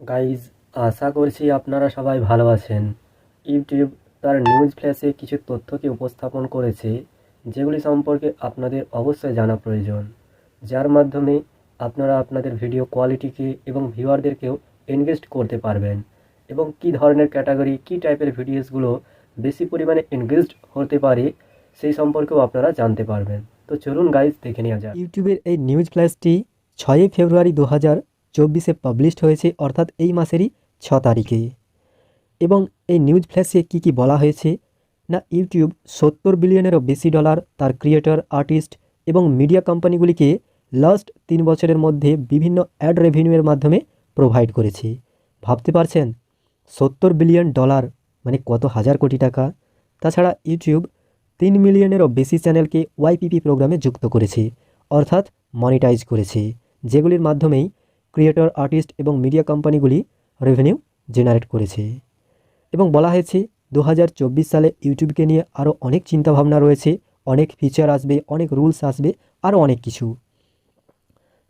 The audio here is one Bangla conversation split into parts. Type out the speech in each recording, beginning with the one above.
গাইজ আশা করছি আপনারা সবাই ভালো আছেন। ইউটিউব তার নিউজ ফ্ল্যাশে কিছু তথ্যকে উপস্থাপন করেছে, যেগুলি সম্পর্কে আপনাদের অবশ্যই জানা প্রয়োজন। যার মাধ্যমে আপনারা আপনাদের ভিডিও কোয়ালিটিকে এবং ভিউয়ারদেরকেও এনগেজ করতে পারবেন এবং কী ধরনের ক্যাটাগরি কী টাইপের ভিডিওসগুলো বেশি পরিমাণে এনগেজড হতে পারে, সেই সম্পর্কেও আপনারা জানতে পারবেন। তো চলুন গাইজ দেখে নেওয়া যাক। ইউটিউবের এই নিউজ ফ্ল্যাশটি ছয়ই ফেব্রুয়ারি দু হাজার চব্বিশে পাবলিশড হয়েছে, অর্থাৎ এই মাসেরই ছ তারিখে। এবং এই নিউজ ফ্ল্যাশে কী কী বলা হয়েছে? না ইউটিউব সত্তর বিলিয়নেরও বেশি ডলার তার ক্রিয়েটর আর্টিস্ট এবং মিডিয়া কোম্পানিগুলিকে লাস্ট তিন বছরের মধ্যে বিভিন্ন অ্যাড রেভিনিউয়ের মাধ্যমে প্রোভাইড করেছে। ভাবতে পারছেন? সত্তর বিলিয়ন ডলার মানে কত হাজার কোটি টাকা? তাছাড়া ইউটিউব তিন মিলিয়নেরও বেশি চ্যানেলকে ওয়াইপিপি প্রোগ্রামে যুক্ত করেছে, অর্থাৎ মনিটাইজ করেছে, যেগুলির মাধ্যমেই ক্রিয়েটর, আর্টিস্ট এবং মিডিয়া কোম্পানিগুলি রেভিনিউ জেনারেট করেছে। এবং বলা হয়েছে দু হাজার চব্বিশ সালে ইউটিউবকে নিয়ে আরও অনেক চিন্তাভাবনা রয়েছে, অনেক ফিচার আসবে, অনেক রুলস আসবে আরও অনেক কিছু।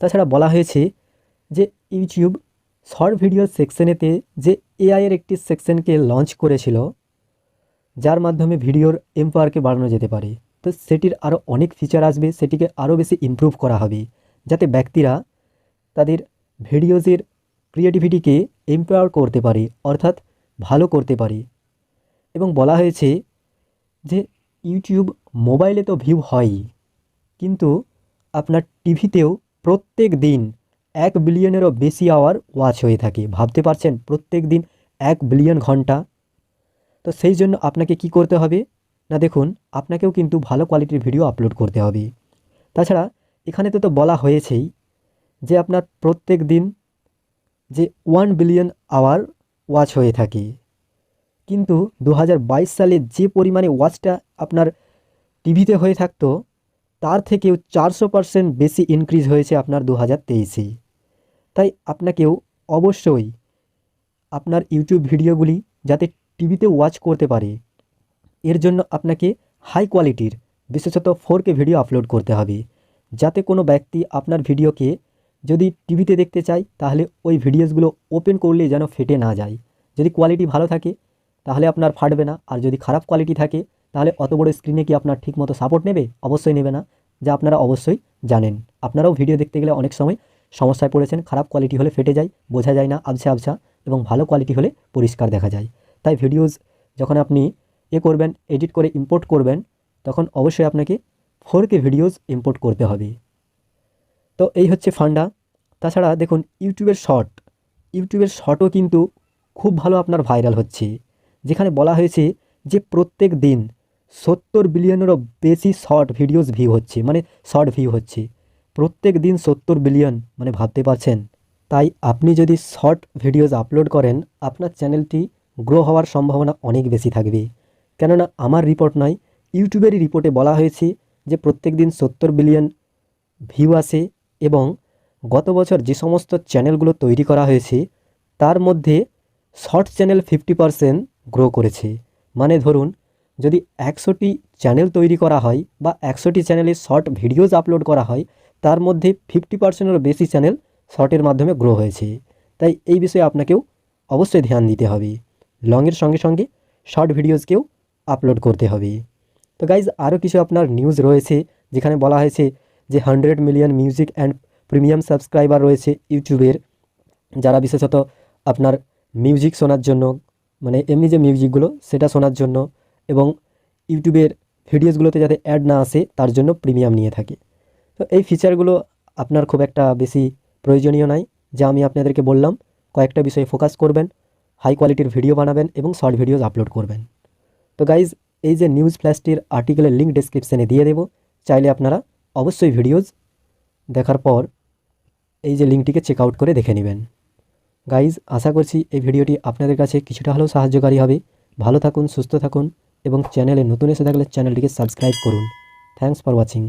তাছাড়া বলা হয়েছে যে, ইউটিউব শর্ট ভিডিও সেকশনেতে যে এআইয়ের একটি সেকশনকে লঞ্চ করেছিল, যার মাধ্যমে ভিডিওর এম্পায়ারকে বাড়ানো যেতে পারে। তো সেটির আরও অনেক ফিচার আসবে, সেটিকে আরও বেশি ইমপ্রুভ করা হবে, যাতে ব্যক্তিরা তাদের ভিডিওজের ক্রিয়েটিভিটিকে এম্পাওয়ার করতে পারে, অর্থাৎ ভালো করতে পারে। এবং বলা হয়েছে যে, ইউটিউব মোবাইলে তো ভিউ হয়ই কিন্তু আপনার টিভিতেও প্রত্যেক দিন এক বিলিয়নেরও বেশি আওয়ার ওয়াচ হয়ে থাকে। ভাবতে পারছেন? প্রত্যেক দিন এক বিলিয়ন ঘণ্টা? তো সেই জন্য আপনাকে কি করতে হবে? না, দেখুন, আপনাকেও কিন্তু ভালো কোয়ালিটির ভিডিও আপলোড করতে হবে। তাছাড়া এখানে তো তো বলা হয়েছেই যে আপনার প্রত্যেক দিন যে ওয়ান বিলিয়ন আওয়ার ওয়াচ হয়ে থাকে। কিন্তু দু হাজার বাইশ সালে যে পরিমাণে ওয়াচটা আপনার টিভিতে হয়ে থাকতো, তার থেকেও চারশো বেশি ইনক্রিজ হয়েছে আপনার দু হাজার তেইশে। তাই আপনাকেও অবশ্যই আপনার ইউটিউব ভিডিওগুলি যাতে টিভিতে ওয়াচ করতে পারে, এর জন্য আপনাকে হাই কোয়ালিটির বিশেষত ফোর ভিডিও আপলোড করতে হবে। যাতে কোনো ব্যক্তি আপনার ভিডিওকে যদি টিভিতে দেখতে চাই, তাহলে ওই ভিডিওসগুলো ওপেন করলে যেন ফেটে না যায়। যদি কোয়ালিটি ভালো থাকে, তাহলে আপনার ফাটবে না। আর যদি খারাপ কোয়ালিটি থাকে, তাহলে অত বড় স্ক্রিনে কি আপনার ঠিকমতো সাপোর্ট নেবে? অবশ্যই নেবে না, যা আপনারা অবশ্যই জানেন। আপনারাও ভিডিও দেখতে গেলে অনেক সময় সমস্যায় পড়েছেন। খারাপ কোয়ালিটি হলে ফেটে যায়, বোঝা যায় না, আবছা আবছা, এবং ভালো কোয়ালিটি হলে পরিষ্কার দেখা যায়। তাই ভিডিওস যখন আপনি এ করবেন, এডিট করে ইম্পোর্ট করবেন, তখন অবশ্যই আপনাকে ফোর কে ভিডিওস ইম্পোর্ট করতে হবে। তো এই হচ্ছে ফান্ডা। তাছাড়া দেখুন, ইউটিউবের শর্ট। ইউটিউবের শর্টও কিন্তু খুব ভালো আপনার ভাইরাল হচ্ছে। যেখানে বলা হয়েছে যে প্রত্যেক দিন সত্তর বিলিয়নেরও বেশি শর্ট ভিডিওস ভিউ হচ্ছে মানে শর্ট ভিউ হচ্ছে। প্রত্যেক দিন সত্তর বিলিয়ন মানে ভাবতে পারছেন? তাই আপনি যদি শর্ট ভিডিওস আপলোড করেন, আপনার চ্যানেলটি গ্রো হওয়ার সম্ভাবনা অনেক বেশি থাকবে। কেননা আমার রিপোর্ট নয়, ইউটিউবেরই রিপোর্টে বলা হয়েছে যে প্রত্যেক দিন সত্তর বিলিয়ন ভিউ আসে এবং গত বছর যে সমস্ত চ্যানেলগুলো তৈরি করা হয়েছে, তার মধ্যে short channel fifty percent grow করেছে। মানে ধরুন, যদি একশোটি চ্যানেল তৈরি করা হয় বা একশোটি চ্যানেলে শর্ট ভিডিওজ আপলোড করা হয়, তার মধ্যে ফিফটি পার্সেন্টেরও বেশি চ্যানেল শর্টের মাধ্যমে গ্রো হয়েছে। তাই এই বিষয়ে আপনাকেও অবশ্যই ধ্যান দিতে হবে। লংয়ের সঙ্গে সঙ্গে শর্ট ভিডিওজকেও আপলোড করতে হবে। তো গাইজ, আরও কিছু আপনার নিউজ রয়েছে, যেখানে বলা হয়েছে যে hundred million music and premium subscriber রয়েছে ইউটিউবের, যারা বিশেষত আপনার মিউজিক শোনার জন্য মানে এমনি যে মিউজিকগুলো, সেটা শোনার জন্য এবং ইউটিউবের ভিডিওসগুলোতে যাতে অ্যাড না আসে, তার জন্য প্রিমিয়াম নিয়ে থাকে। তো এই ফিচারগুলো আপনার খুব একটা বেশি প্রয়োজনীয় নয় যা আমি আপনাদেরকে বললাম। কয়েকটা বিষয়ে ফোকাস করবেন, হাই কোয়ালিটির ভিডিও বানাবেন এবং শর্ট ভিডিওস আপলোড করবেন। তো গাইজ, এই যে নিউজ ফ্ল্যাশটির আর্টিকেলের লিঙ্ক ডেসক্রিপশানে দিয়ে দেবো, চাইলে আপনারা অবশ্যই ভিডিওজ দেখার পর এই যে লিঙ্কটিকে চেক আউট করে দেখে নেবেন। গাইজ আশা করছি এই ভিডিওটি আপনাদের কাছে কিছুটা হলেও সাহায্যকারী হবে। ভালো থাকুন, সুস্থ থাকুন এবং চ্যানেলে নতুন এসে থাকলে চ্যানেলটিকে সাবস্ক্রাইব করুন। Thanks for watching